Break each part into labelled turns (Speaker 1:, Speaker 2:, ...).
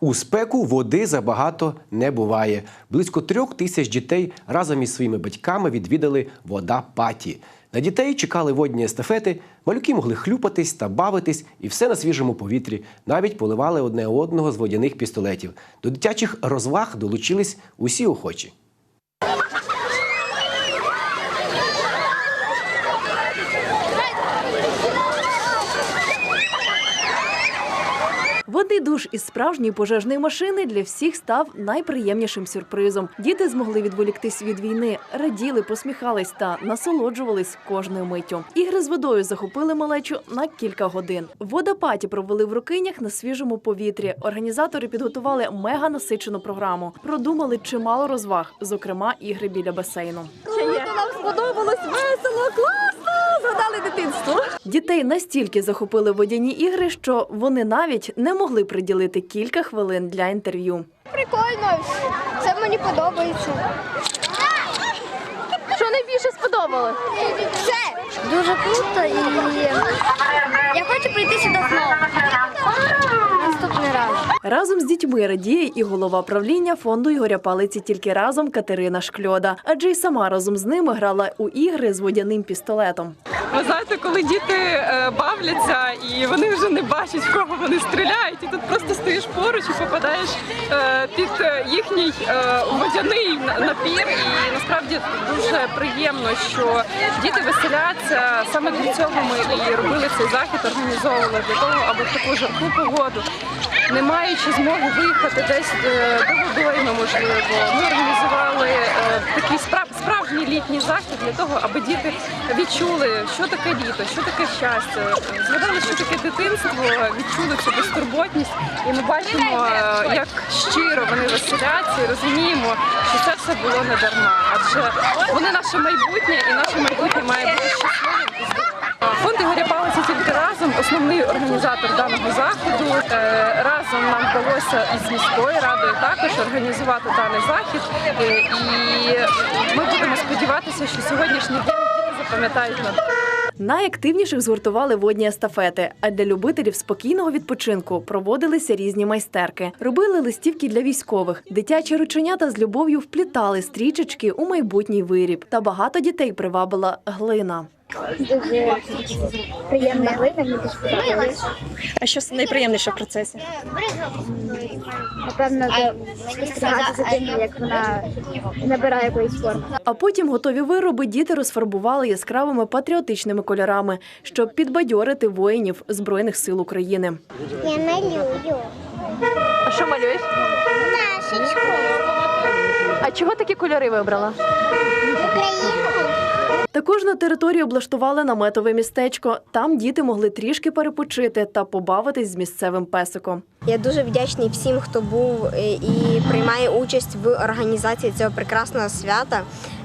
Speaker 1: У спеку води забагато не буває. Близько трьох тисяч дітей разом із своїми батьками відвідали вода паті. На дітей чекали водні естафети, малюки могли хлюпатись та бавитись, і все на свіжому повітрі. Навіть поливали одне одного з водяних пістолетів. До дитячих розваг долучились усі охочі.
Speaker 2: Водний душ із справжньої пожежної машини для всіх став найприємнішим сюрпризом. Діти змогли відволіктись від війни, раділи, посміхались та насолоджувались кожною миттю. Ігри з водою захопили малечу на кілька годин. Водопаті провели в рукинях на свіжому повітрі. Організатори підготували мега насичену програму. Продумали чимало розваг, зокрема ігри біля басейну.
Speaker 3: Круто, нам сподобалось весело, класно! Згадали дитинство.
Speaker 2: Дітей настільки захопили водяні ігри, що вони навіть не могли приділити кілька хвилин для інтерв'ю.
Speaker 4: Прикольно, це мені подобається.
Speaker 3: Що найбільше сподобалось?
Speaker 4: Все дуже круто і я хочу прийти сюди знову. Наступний раз.
Speaker 2: Разом з дітьми радіє і голова правління фонду Ігоря Палиці тільки разом Катерина Шкльода, адже й сама разом з ними грала у ігри з водяним пістолетом.
Speaker 5: Ви знаєте, коли діти е, бавляться і вони вже не бачать, в кого вони стріляють, і тут просто стоїш поруч і попадаєш е, під е, їхній водяний напір. І насправді дуже приємно, що діти веселяться. Саме для цього ми і робили цей захід, організовували для того, аби в таку жарку погоду, не маючи змоги виїхати десь до водойми, можливо, ми організували е, такий справ, справжній літній захід для того, аби діти відчули, що таке літо, що таке щастя, згадали, що таке дитинство, відчули цю безтурботність, і ми бачимо, як щиро вони веселяться і розуміємо, що це все було не дарма, адже вони наше майбутнє, і наше майбутнє має бути щасливим і здоровим. Фонд Ігоря Палиця тільки разом, основний організатор даного заходу. Е, Разом нам вдалося із міською радою також організувати даний захід. Е, І ми будемо сподіватися, що сьогоднішній день запам'ятають на
Speaker 2: Найактивніших згуртували водні естафети. А для любителів спокійного відпочинку проводилися різні майстерки. Робили листівки для військових. Дитячі рученята з любов'ю вплітали стрічечки у майбутній виріб. Та багато дітей привабила глина.
Speaker 4: Дуже приємна глина, мені дуже подобається.
Speaker 3: А що найприємніше в процесі?
Speaker 4: Напевно, спостерігати за тим, як вона набирає якоїсь форми.
Speaker 2: А потім готові вироби діти розфарбували яскравими патріотичними кольорами, щоб підбадьорити воїнів Збройних сил України.
Speaker 4: Я малюю
Speaker 3: А що малюєш?
Speaker 4: нашечку
Speaker 3: А чого такі кольори вибрала?
Speaker 4: Україну.
Speaker 2: Також на території облаштували наметове містечко. Там діти могли трішки перепочити та побавитись з місцевим песиком.
Speaker 6: Я дуже вдячний всім, хто був е, і приймає участь в організації цього прекрасного свята.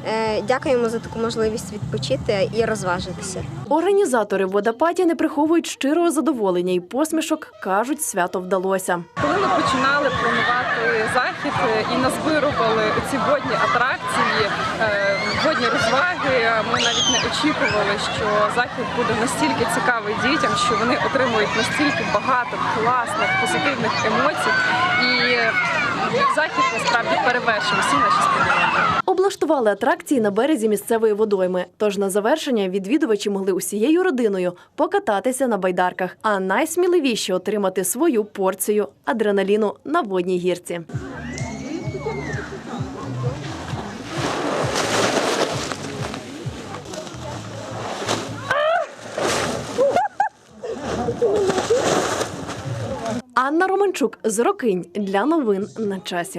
Speaker 6: Е, Дякуємо за таку можливість відпочити і розважитися.
Speaker 2: Організатори водопаті не приховують щирого задоволення і посмішок. кажуть, свято вдалося.
Speaker 5: Коли ми починали планувати захід е, і назбирували ці водні атракції, е, водні розваги, ми навіть не очікували, що захід буде настільки цікавий дітям, що вони отримують настільки багато класних позитивних емоцій, і захід насправді перевершив всі наші сподівання.
Speaker 2: Облаштували атракції на березі місцевої водойми. Тож на завершення відвідувачі могли усією родиною покататися на байдарках, а найсміливіші отримати свою порцію адреналіну на водній гірці. Анна Романчук з Рокинь для новин на часі.